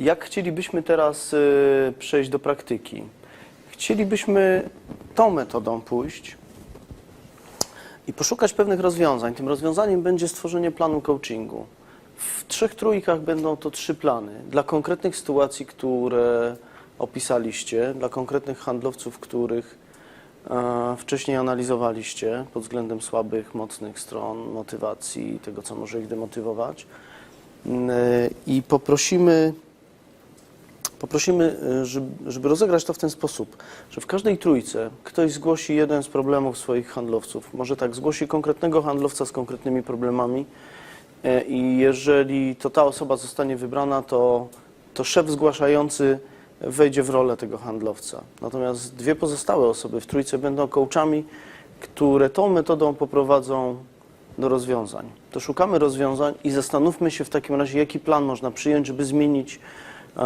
Jak chcielibyśmy teraz y, przejść do praktyki? Chcielibyśmy tą metodą pójść i poszukać pewnych rozwiązań. Tym rozwiązaniem będzie stworzenie planu coachingu. W trzech trójkach będą to trzy plany dla konkretnych sytuacji, które opisaliście, dla konkretnych handlowców, których e, wcześniej analizowaliście pod względem słabych, mocnych stron, motywacji tego, co może ich demotywować. Mm, e, I poprosimy, poprosimy e, żeby, rozegrać to w ten sposób, że w każdej trójce ktoś zgłosi jeden z problemów swoich handlowców. Może tak, zgłosi konkretnego handlowca z konkretnymi problemami e, i jeżeli to ta osoba zostanie wybrana, to, to szef zgłaszający wejdzie w rolę tego handlowca. Natomiast dwie pozostałe osoby w trójce będą coachami, które tą metodą poprowadzą do rozwiązań. To szukamy rozwiązań i zastanówmy się w takim razie, jaki plan można przyjąć, żeby zmienić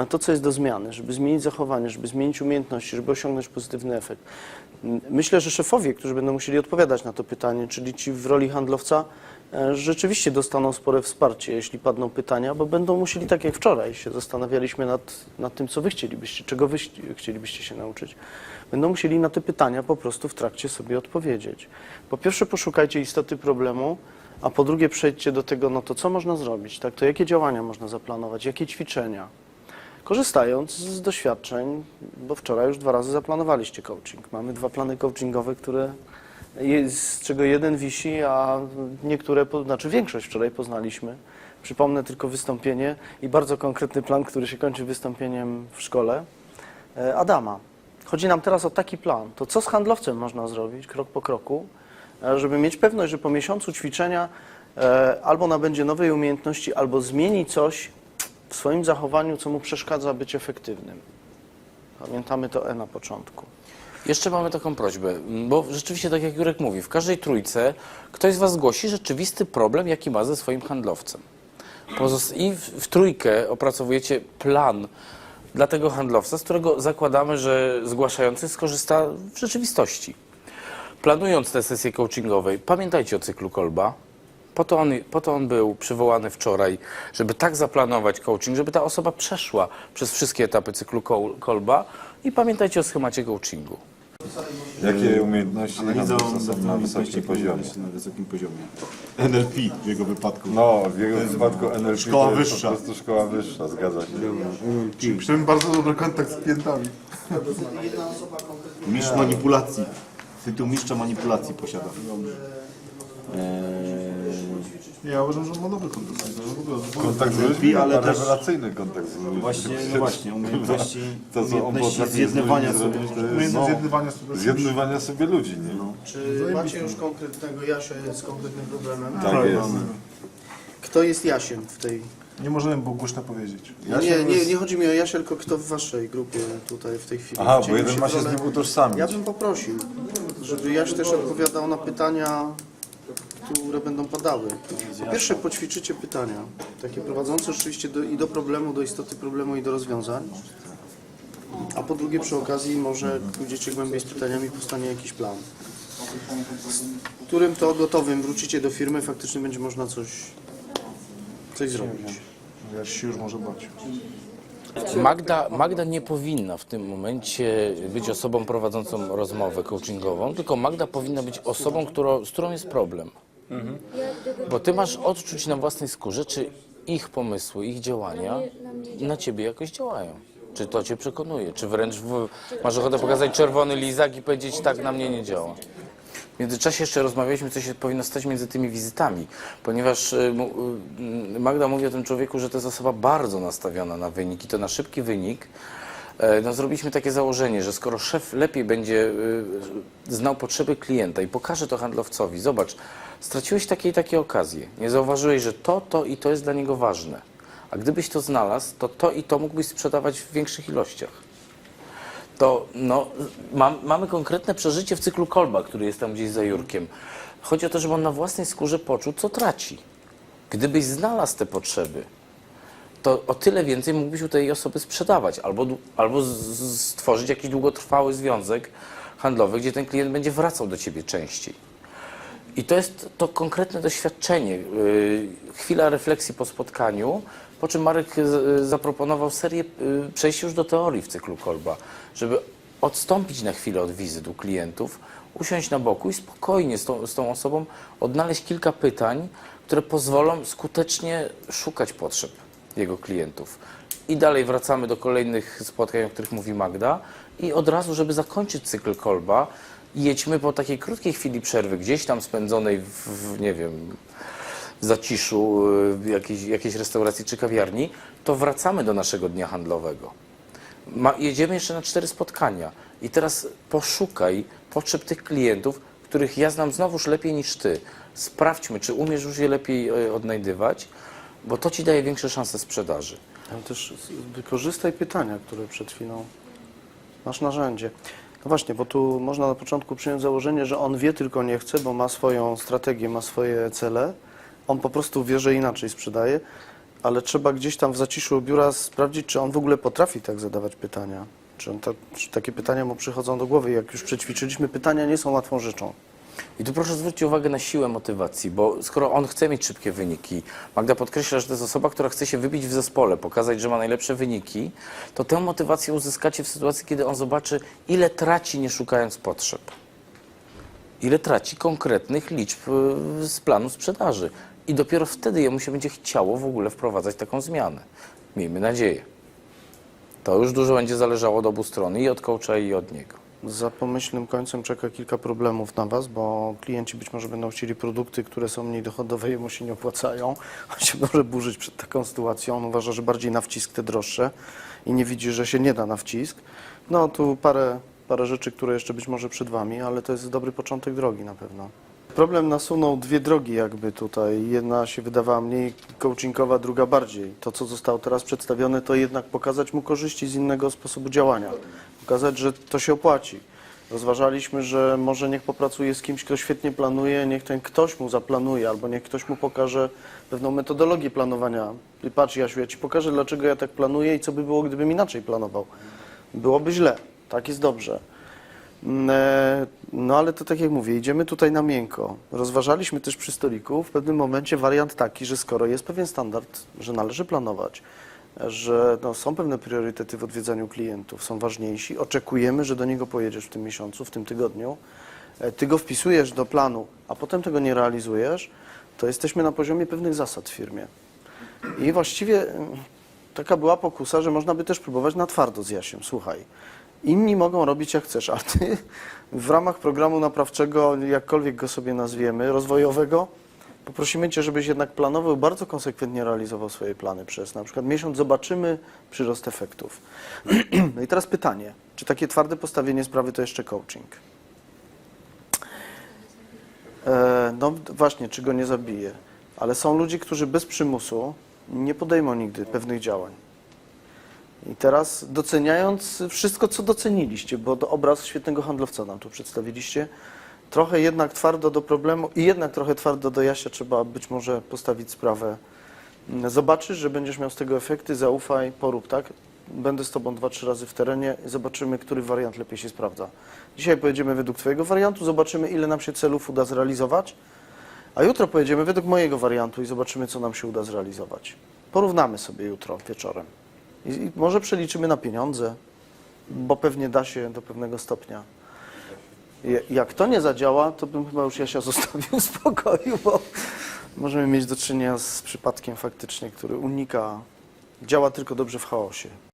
to, co jest do zmiany, żeby zmienić zachowanie, żeby zmienić umiejętności, żeby osiągnąć pozytywny efekt. Myślę, że szefowie, którzy będą musieli odpowiadać na to pytanie, czyli ci w roli handlowca, e, rzeczywiście dostaną spore wsparcie, jeśli padną pytania, bo będą musieli, tak jak wczoraj się zastanawialiśmy nad, nad tym, co wy chcielibyście, czego wy chci- chcielibyście się nauczyć, będą musieli na te pytania po prostu w trakcie sobie odpowiedzieć. Po pierwsze poszukajcie istoty problemu, a po drugie przejdźcie do tego, no to co można zrobić, tak? To jakie działania można zaplanować, jakie ćwiczenia? Korzystając z doświadczeń, bo wczoraj już dwa razy zaplanowaliście coaching. Mamy dwa plany coachingowe, które z czego jeden wisi, a niektóre, znaczy większość wczoraj poznaliśmy. Przypomnę tylko wystąpienie i bardzo konkretny plan, który się kończy wystąpieniem w szkole e, Adama. Chodzi nam teraz o taki plan. To co z handlowcem można zrobić krok po kroku, e, żeby mieć pewność, że po miesiącu ćwiczenia e, albo nabędzie nowej umiejętności, albo zmieni coś w swoim zachowaniu, co mu przeszkadza być efektywnym. Pamiętamy to E na początku. Jeszcze mamy taką prośbę, bo rzeczywiście, tak jak Jurek mówi, w każdej trójce ktoś z Was zgłosi rzeczywisty problem, jaki ma ze swoim handlowcem. I w, trójkę opracowujecie plan dla tego handlowca, z którego zakładamy, że zgłaszający skorzysta w rzeczywistości. Planując te sesje coachingowe, pamiętajcie o cyklu Kolba. Po to, on, po to on był przywołany wczoraj, żeby tak zaplanować coaching, żeby ta osoba przeszła przez wszystkie etapy cyklu Kol- Kolba i pamiętajcie o schemacie coachingu. Jakie umiejętności Analizą są na wysokim poziomie? Na wysokim poziomie. NLP w jego wypadku. No, w jego przypadku NLP Szkoła to jest wyższa. po prostu szkoła wyższa, zgadza się. NLP. Przynajmniej bardzo dobry kontakt z klientami. Mistrz manipulacji. Tytuł mistrza manipulacji posiada. Nie, ja uważam, że on ma dobry kontakt. że w ogóle- w ogóle- Kontakt z ludźmi, ale ale też- rewelacyjny kontakt z ludźmi. Właśnie, no właśnie, umiejętności, To, co on umiejętności potrafi zjednywania z sobie. ludźmi zrobić, to jest Umiejętność no, zjednywania sobie. zjednywania sobie ludzi, nie? Czy macie już konkretnego Jasia z konkretnym problemem? Tak jest. Kto jest Jasiem w tej... Nie możemy było głośno powiedzieć. nie, nie, nie chodzi mi o Jasia, tylko kto w waszej grupie tutaj w tej chwili. Aha, bo jeden ma się z rolę- nim utożsamić. Ja bym poprosił, żeby Jaś też odpowiadał na pytania, które będą padały. Po pierwsze poćwiczycie pytania, takie prowadzące rzeczywiście do, i do problemu, do istoty problemu i do rozwiązań. A po drugie przy okazji może pójdziecie głębiej z pytaniami, powstanie jakiś plan. Z którym to gotowym wrócicie do firmy, faktycznie będzie można coś, coś zrobić. Ja się już może bać. Magda, Magda nie powinna w tym momencie być osobą prowadzącą rozmowę coachingową, tylko Magda powinna być osobą, którą, z którą jest problem. Bo ty masz odczuć na własnej skórze, czy ich pomysły, ich działania na ciebie jakoś działają. Czy to cię przekonuje, czy wręcz w, masz ochotę pokazać czerwony lizak i powiedzieć tak na mnie nie działa. Międzyczasie jeszcze rozmawialiśmy, co się powinno stać między tymi wizytami, ponieważ y, y, Magda mówi o tym człowieku, że to jest osoba bardzo nastawiona na wynik i to na szybki wynik. E, No, zrobiliśmy takie założenie, że skoro szef lepiej będzie y, znał potrzeby klienta i pokaże to handlowcowi, zobacz, straciłeś takie i takie okazje, nie zauważyłeś, że to, to i to jest dla niego ważne. A gdybyś to znalazł, to to i to mógłbyś sprzedawać w większych ilościach to no, mam, mamy konkretne przeżycie w cyklu Kolba, który jest tam gdzieś za Jurkiem. Chodzi o to, żeby on na własnej skórze poczuł, co traci. Gdybyś znalazł te potrzeby, to o tyle więcej mógłbyś u tej osoby sprzedawać albo, albo stworzyć jakiś długotrwały związek handlowy, gdzie ten klient będzie wracał do ciebie częściej. I to jest to konkretne doświadczenie. Yy, chwila refleksji po spotkaniu Po czym Marek y, zaproponował serię y, przejść już do teorii w cyklu Kolba, żeby odstąpić na chwilę od wizyt u klientów, usiąść na boku i spokojnie z tą, z tą osobą odnaleźć kilka pytań, które pozwolą skutecznie szukać potrzeb jego klientów. I dalej wracamy do kolejnych spotkań, o których mówi Magda i od razu, żeby zakończyć cykl Kolba, jedźmy po takiej krótkiej chwili przerwy, gdzieś tam spędzonej w, w nie wiem, zaciszu y, jakiejś, jakiejś restauracji czy kawiarni, to wracamy do naszego dnia handlowego. Ma, jedziemy jeszcze na cztery spotkania i teraz poszukaj potrzeb tych klientów, których ja znam znowuż lepiej niż ty. Sprawdźmy, czy umiesz już je lepiej y, odnajdywać, bo to ci daje większe szanse sprzedaży. Ale też wykorzystaj pytania, które przed chwilą masz narzędzie. No właśnie, bo tu można na początku przyjąć założenie, że on wie tylko nie chce, bo ma swoją strategię, ma swoje cele. On po prostu wie, że inaczej sprzedaje, ale trzeba gdzieś tam w zaciszu biura sprawdzić, czy on w ogóle potrafi tak zadawać pytania. Czy, on ta, czy takie pytania mu przychodzą do głowy. Jak już przećwiczyliśmy, pytania nie są łatwą rzeczą. I tu proszę zwrócić uwagę na siłę motywacji, bo skoro on chce mieć szybkie wyniki, Magda podkreśla, że to jest osoba, która chce się wybić w zespole, pokazać, że ma najlepsze wyniki, to tę motywację uzyskacie w sytuacji, kiedy on zobaczy, ile traci nie szukając potrzeb. Ile traci konkretnych liczb y, z planu sprzedaży. I dopiero wtedy jemu się będzie chciało w ogóle wprowadzać taką zmianę. Miejmy nadzieję. To już dużo będzie zależało od obu stron, i od coacha, i od niego. Za pomyślnym końcem czeka kilka problemów na Was, bo klienci być może będą chcieli produkty, które są mniej dochodowe i mu się nie opłacają. On się może burzyć przed taką sytuacją. On uważa, że bardziej na wcisk te droższe i nie widzi, że się nie da na wcisk. No tu parę, parę rzeczy, które jeszcze być może przed Wami, ale to jest dobry początek drogi na pewno. Problem nasunął dwie drogi jakby tutaj. Jedna się wydawała mniej coachingowa, druga bardziej. To, co zostało teraz przedstawione, to jednak pokazać mu korzyści z innego sposobu działania. Pokazać, że to się opłaci. Rozważaliśmy, że może niech popracuje z kimś, kto świetnie planuje, niech ten ktoś mu zaplanuje, albo niech ktoś mu pokaże pewną metodologię planowania. I patrz, Jasiu, ja ci pokażę, dlaczego ja tak planuję i co by było, gdybym inaczej planował. Byłoby źle, tak jest dobrze. Mm, e, No ale to tak jak mówię, idziemy tutaj na miękko. Rozważaliśmy też przy stoliku w pewnym momencie wariant taki, że skoro jest pewien standard, że należy planować, że no, są pewne priorytety w odwiedzaniu klientów, są ważniejsi, oczekujemy, że do niego pojedziesz w tym miesiącu, w tym tygodniu, e, ty go wpisujesz do planu, a potem tego nie realizujesz, to jesteśmy na poziomie pewnych zasad w firmie. I właściwie mm, taka była pokusa, że można by też próbować na twardo z Jasiem. Słuchaj, inni mogą robić jak chcesz, a ty w ramach programu naprawczego, jakkolwiek go sobie nazwiemy, rozwojowego, poprosimy cię, żebyś jednak planował, bardzo konsekwentnie realizował swoje plany przez na przykład miesiąc, zobaczymy przyrost efektów. No i teraz pytanie, czy takie twarde postawienie sprawy to jeszcze coaching? E, No właśnie, czy go nie zabije. Ale są ludzie, którzy bez przymusu nie podejmą nigdy pewnych działań. I teraz doceniając wszystko, co doceniliście, bo to obraz świetnego handlowca nam tu przedstawiliście, trochę jednak twardo do problemu i jednak trochę twardo do Jasia trzeba być może postawić sprawę. Zobaczysz, że będziesz miał z tego efekty, zaufaj, porób, tak? Będę z Tobą dwa, trzy razy w terenie i zobaczymy, który wariant lepiej się sprawdza. Dzisiaj pojedziemy według Twojego wariantu, zobaczymy, ile nam się celów uda zrealizować, a jutro pojedziemy według mojego wariantu i zobaczymy, co nam się uda zrealizować. Porównamy sobie jutro wieczorem. I, może przeliczymy na pieniądze, bo pewnie da się do pewnego stopnia. Jak to nie zadziała, to bym chyba już Jasia zostawił w spokoju, bo możemy mieć do czynienia z przypadkiem faktycznie, który unika, działa tylko dobrze w chaosie.